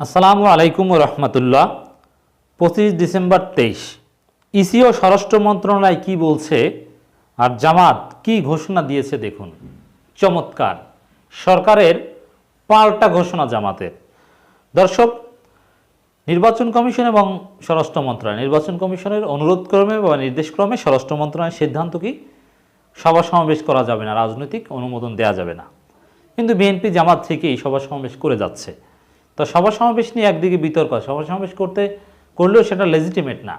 আসসালামু আলাইকুম রহমতুল্লাহ। পঁচিশ ডিসেম্বর তেইশ। ইসি ও স্বরাষ্ট্র মন্ত্রণালয় কি বলছে আর জামাত কি ঘোষণা দিয়েছে দেখুন। চমৎকার। সরকারের পাল্টা ঘোষণা জামাতের। দর্শক, নির্বাচন কমিশন এবং স্বরাষ্ট্র মন্ত্রণালয়। নির্বাচন কমিশনের অনুরোধ ক্রমে বা নির্দেশক্রমে স্বরাষ্ট্র মন্ত্রণালয়ের সিদ্ধান্ত কি? সভা সমাবেশ করা যাবে না। রাজনৈতিক অনুমোদন দেওয়া যাবে না। কিন্তু বিএনপি জামাত থেকেই সভা সমাবেশ করে যাচ্ছে। তো সভা সমাবেশ নিয়ে একদিকে বিতর্ক সভা সমাবেশ করতে, করলেও সেটা লেজিটিমেট না।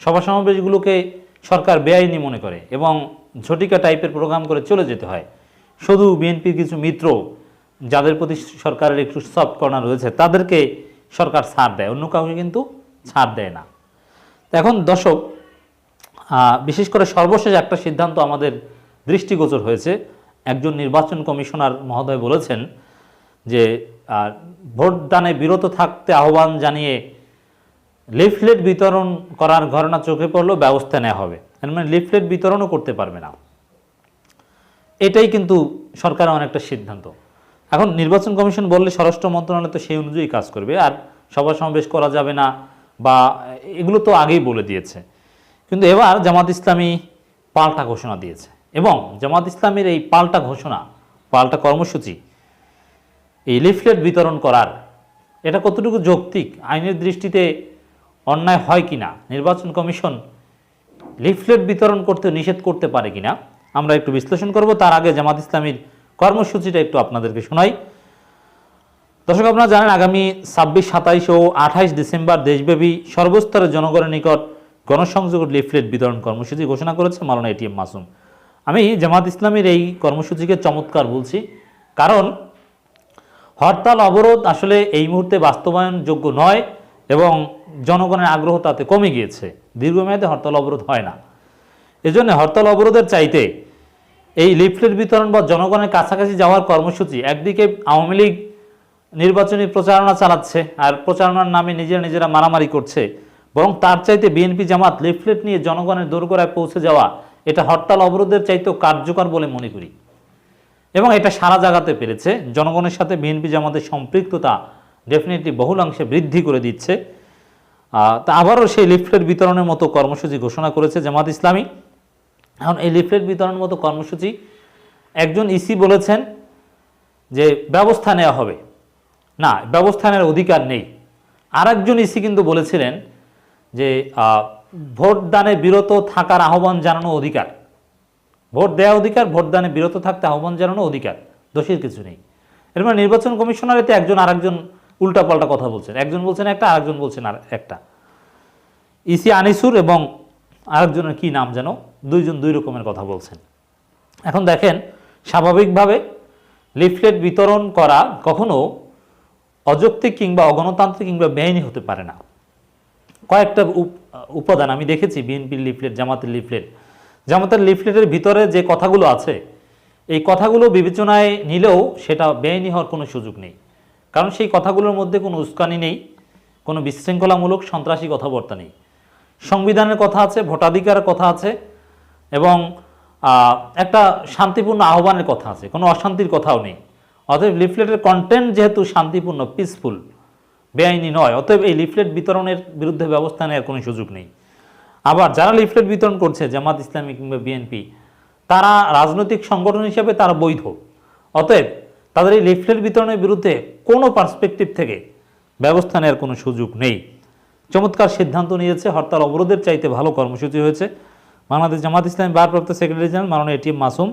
সভা সমাবেশগুলোকে সরকার বেআইনি মনে করে এবং ঝটিকা টাইপের প্রোগ্রাম করে চলে যেতে হয়। শুধু বিএনপির কিছু মিত্র যাদের প্রতি সরকারের একটু সফট কর্নার রয়েছে, তাদেরকে সরকার ছাড় দেয়। অন্য কাউকে কিন্তু ছাড় দেয় না। এখন দর্শক বিশেষ করে সর্বশেষ একটা সিদ্ধান্ত আমাদের দৃষ্টিগোচর হয়েছে। একজন নির্বাচন কমিশনার মহোদয় বলেছেন যে ভোটদানে বিরত থাকতে আহ্বান জানিয়ে লিফলেট বিতরণ করার ঘটনা চোখে পড়লেও ব্যবস্থা নেওয়া হবে। মানে লিফলেট বিতরণও করতে পারবে না। এটাই কিন্তু সরকারের অনেকটা সিদ্ধান্ত। এখন নির্বাচন কমিশন বললে স্বরাষ্ট্র মন্ত্রণালয় তো সেই অনুযায়ী কাজ করবে, আর সভা সমাবেশ করা যাবে না বা এগুলো তো আগেই বলে দিয়েছে। কিন্তু এবার জামাত ইসলামী পাল্টা ঘোষণা দিয়েছে এবং জামাত ইসলামের এই পাল্টা ঘোষণা, পাল্টা কর্মসূচি এই লিফলেট বিতরণ করার, এটা কতটুকু যৌক্তিক? আইনের দৃষ্টিতে অন্যায় হয় কিনা? নির্বাচন কমিশন লিফলেট বিতরণ করতে নিষেধ করতে পারে কিনা? আমরা একটু বিশ্লেষণ করব। তার আগে জামাত ইসলামীর কর্মসূচিটা একটু আপনাদেরকে শোনাই। দর্শক, আপনারা জানেন আগামী ছাব্বিশ, সাতাইশ ও আঠাইশ ডিসেম্বর দেশব্যাপী সর্বস্তরের জনগণের নিকট গণসংযোগ লিফলেট বিতরণ কর্মসূচি ঘোষণা করেছে মালানা এটিএম মাসুম। আমি জামাত ইসলামীর এই কর্মসূচিকে চমৎকার বলছি। কারণ হরতাল অবরোধ আসলে এই মুহূর্তে বাস্তবায়নযোগ্য নয় এবং জনগণের আগ্রহ তাতে কমে গিয়েছে। দীর্ঘমেয়াদে হরতাল অবরোধ হয় না। এজন্য হরতাল অবরোধের চাইতে এই লিফলেট বিতরণ বা জনগণের কাছাকাছি যাওয়ার কর্মসূচি একদিকে আওয়ামী লীগ নির্বাচনী প্রচারণা চালাচ্ছে আর প্রচারণার নামে নিজেরা নিজেরা মারামারি করছে, বরং তার চাইতে বিএনপি জামাত লিফলেট নিয়ে জনগণের দোরগোড়ায় পৌঁছে যাওয়া এটা হরতাল অবরোধের চাইতেও কার্যকর বলে মনে করি। এবং এটা সারা জায়গাতে পেরেছে। জনগণের সাথে বিএনপি জামাতের সম্পৃক্ততা ডেফিনেটলি বহুলাংশে বৃদ্ধি করে দিচ্ছে। তা আবারও সেই লিফলেট বিতরণের মতো কর্মসূচি ঘোষণা করেছে জামাত ইসলামী। এখন এই লিফলেট বিতরণের মতো কর্মসূচি একজন ইসি বলেছেন যে ব্যবস্থা নেওয়া হবে। না, ব্যবস্থা নেওয়ার অধিকার নেই। আরেকজন ইসি কিন্তু বলেছিলেন যে ভোটদানে বিরত থাকার আহ্বান জানানো অধিকার। ভোট দেওয়া অধিকার, ভোটদানে বিরত থাকতে আহ্বান জানানো অধিকার, দোষের কিছু নেই। এর মানে নির্বাচন কমিশনারেতে একজন আরেকজন উল্টাপাল্টা কথা বলছেন। একজন বলছেন একটা, আরেকজন বলছেন আর একটা। ইসি আনিসুর এবং আরেকজনের কি নাম যেন, দুইজন দুই রকমের কথা বলছেন। এখন দেখেন, স্বাভাবিকভাবে লিফলেট বিতরণ করা কখনো অযৌক্তিক কিংবা অগণতান্ত্রিক কিংবা বেআইনি হতে পারে না। কয়েকটা উপ- উপাদান আমি দেখেছি, বিএনপির লিফলেট, জামাতের লিফলেট জামাতের লিফলেটের ভিতরে যে কথাগুলো আছে, এই কথাগুলো বিবেচনায় নিলেও সেটা বেআইনি হওয়ার কোনো সুযোগ নেই। কারণ সেই কথাগুলোর মধ্যে কোনো উস্কানি নেই, কোনো বিশৃঙ্খলামূলক সন্ত্রাসী কথাবার্তা নেই। সংবিধানের কথা আছে, ভোটাধিকারের কথা আছে এবং একটা শান্তিপূর্ণ আহ্বানের কথা আছে, কোনো অশান্তির কথাও নেই। অতএব লিফলেটের কন্টেন্ট যেহেতু শান্তিপূর্ণ পিসফুল বেআইনি নয়, অতএব এই লিফলেট বিতরণের বিরুদ্ধে ব্যবস্থা নেওয়ার কোনো সুযোগ নেই। আবার যারা লিফলেট বিতরণ করছে, জামাত ইসলামী কিংবা বিএনপি, তারা রাজনৈতিক সংগঠন হিসেবে তারা বৈধ। অতএব তাদের এই লিফলেট বিতরণের বিরুদ্ধে কোনো পার্সপেক্টিভ থেকে ব্যবস্থা নেওয়ার কোনো সুযোগ নেই। চমৎকার সিদ্ধান্ত নিয়েছে, হরতাল অবরোধের চাইতে ভালো কর্মসূচি হয়েছে। বাংলাদেশ জামাত ইসলামী ভারপ্রাপ্ত সেক্রেটারি জেনারেল মাননীয় এটিএম মাসুম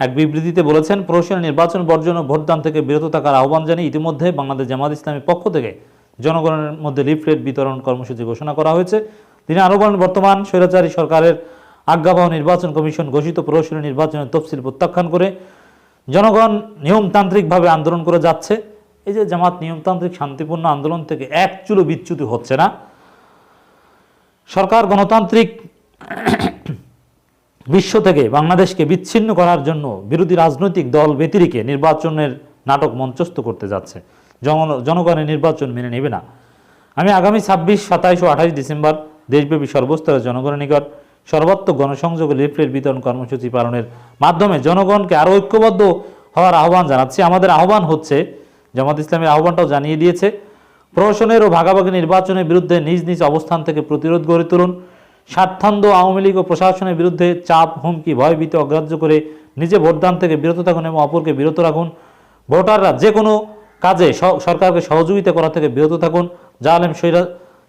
এক বিবৃতিতে বলেছেন, প্রহসনের নির্বাচন বর্জন ও ভোটদান থেকে বিরত থাকার আহ্বান জানিয়ে ইতিমধ্যে বাংলাদেশ জামাত ইসলামীর পক্ষ থেকে জনগণের মধ্যে লিফলেট বিতরণ কর্মসূচি ঘোষণা করা হয়েছে। তিনি আরও বলেন, বর্তমান স্বৈরাচারী সরকারের আজ্ঞাবহ নির্বাচন কমিশন ঘোষিত প্রহসনের নির্বাচনের তফসিল প্রত্যাখ্যান করে জনগণ নিয়মতান্ত্রিকভাবে আন্দোলন করে যাচ্ছে। এই যে জামাত নিয়মতান্ত্রিক শান্তিপূর্ণ আন্দোলন থেকে এক চুলো বিচ্যুতি হচ্ছে না। সরকার গণতান্ত্রিক বিশ্ব থেকে বাংলাদেশকে বিচ্ছিন্ন করার জন্য বিরোধী রাজনৈতিক দল ব্যতিরিকে নির্বাচনের নাটক মঞ্চস্থ করতে যাচ্ছে। জন- জনগণের নির্বাচন মেনে নেবে না। আমি আগামী ছাব্বিশ, সাতাইশ ও আঠাইশ ডিসেম্বর দেশব্যাপী সর্বস্তরের জনগণের নিকট সর্বাত্মক গণসংযোগ লিফলেট বিতরণ কর্মসূচি পালনের মাধ্যমে জনগণকে আরও ঐক্যবদ্ধ হওয়ার আহ্বান জানাচ্ছি। আমাদের আহ্বান হচ্ছে, জামাত ইসলামের আহ্বানটাও জানিয়ে দিয়েছে, প্রশাসনের ও ভাগাভাগি নির্বাচনের বিরুদ্ধে নিজ নিজ অবস্থান থেকে প্রতিরোধ গড়ে তুলুন। স্বার্থান্ধ আওয়ামী লীগ ও প্রশাসনের বিরুদ্ধে চাপ, হুমকি, ভয়ভীতি অগ্রাহ্য করে নিজে ভোটদান থেকে বিরত থাকুন এবং অপরকে বিরত রাখুন। ভোটাররা যে কোনো কাজে সরকারকে সহযোগিতা করা থেকে বিরত থাকুন। জালেম স্বৈরা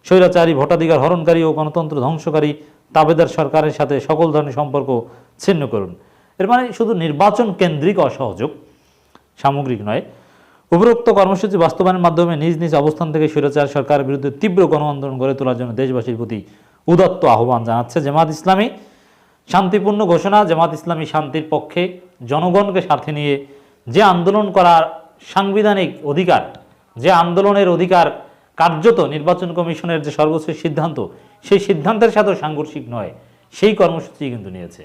স্বৈরাচারী, ভোটাধিকার হরণকারী ও গণতন্ত্র ধ্বংসকারী তাবেদার সরকারের সাথে সকল ধরনের সম্পর্ক ছিন্ন করুন। এর মানে শুধু নির্বাচন কেন্দ্রিক অসহযোগ, সামগ্রিক নয়। উপরোক্ত কর্মসূচি বাস্তবায়নের মাধ্যমে নিজ নিজ অবস্থান থেকে স্বৈরাচার সরকারের বিরুদ্ধে তীব্র গণ আন্দোলন গড়ে তোলার জন্য দেশবাসীর প্রতি উদত্ত আহ্বান জানাচ্ছে জামাত ইসলামী। শান্তিপূর্ণ ঘোষণা জামাত ইসলামী শান্তির পক্ষে জনগণকে সাথে নিয়ে যে আন্দোলন করার সাংবিধানিক অধিকার, যে আন্দোলনের অধিকার কার্যত নির্বাচন কমিশনের যে সর্বোচ্চ সিদ্ধান্ত, সেই সিদ্ধান্তের সাথেও সাংঘর্ষিক নয়, সেই কর্মসূচি কিন্তু নিয়েছে।